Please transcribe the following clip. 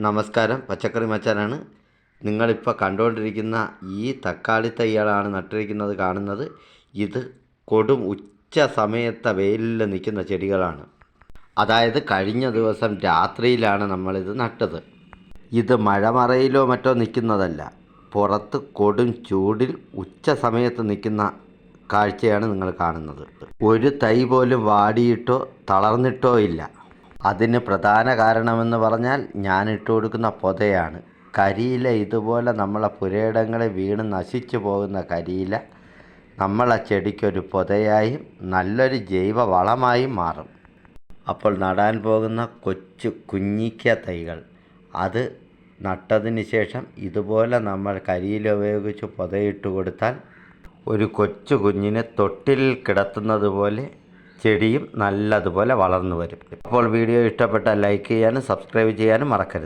നമസ്കാരം. പച്ചക്കറി മച്ചാനാണ്. നിങ്ങളിപ്പോൾ കണ്ടുകൊണ്ടിരിക്കുന്ന ഈ തക്കാളി തൈകളാണ് നട്ടിരിക്കുന്നത് കാണുന്നത്. ഇത് കൊടും ഉച്ച സമയത്തെ വെയിലിൽ നിൽക്കുന്ന ചെടികളാണ്. അതായത് കഴിഞ്ഞ ദിവസം രാത്രിയിലാണ് നമ്മളിത് നട്ടത്. ഇത് മഴമറയിലോ മറ്റോ നിൽക്കുന്നതല്ല. പുറത്ത് കൊടും ചൂടിൽ ഉച്ച സമയത്ത് നിൽക്കുന്ന കാഴ്ചയാണ് നിങ്ങൾ കാണുന്നത്. ഒരു തൈ പോലും വാടിയിട്ടോ തളർന്നിട്ടോ ഇല്ല. അതിന് പ്രധാന കാരണമെന്ന് പറഞ്ഞാൽ ഞാൻ ഇട്ട് കൊടുക്കുന്ന പൊതയാണ്. കരിയില ഇതുപോലെ നമ്മളെ പുരയിടങ്ങളെ വീണ് നശിച്ചു പോകുന്ന കരിയില നമ്മളെ ചെടിക്കൊരു പൊതയായും നല്ലൊരു ജൈവ വളമായും മാറും. അപ്പോൾ നടാൻ പോകുന്ന കൊച്ചു കുഞ്ഞിക്ക തൈകൾ അത് നട്ടതിന് ശേഷം ഇതുപോലെ നമ്മൾ കരിയില ഉപയോഗിച്ച് പൊതയിട്ട് കൊടുത്താൽ ഒരു കൊച്ചു കുഞ്ഞിനെ തൊട്ടിലിൽ കിടത്തുന്നത് പോലെ ചെടിയും നല്ലതുപോലെ വളർന്നു വരും. അപ്പോൾ വീഡിയോ ഇഷ്ടപ്പെട്ടാൽ ലൈക്ക് ചെയ്യാനും സബ്സ്ക്രൈബ് ചെയ്യാനും മറക്കരുത്.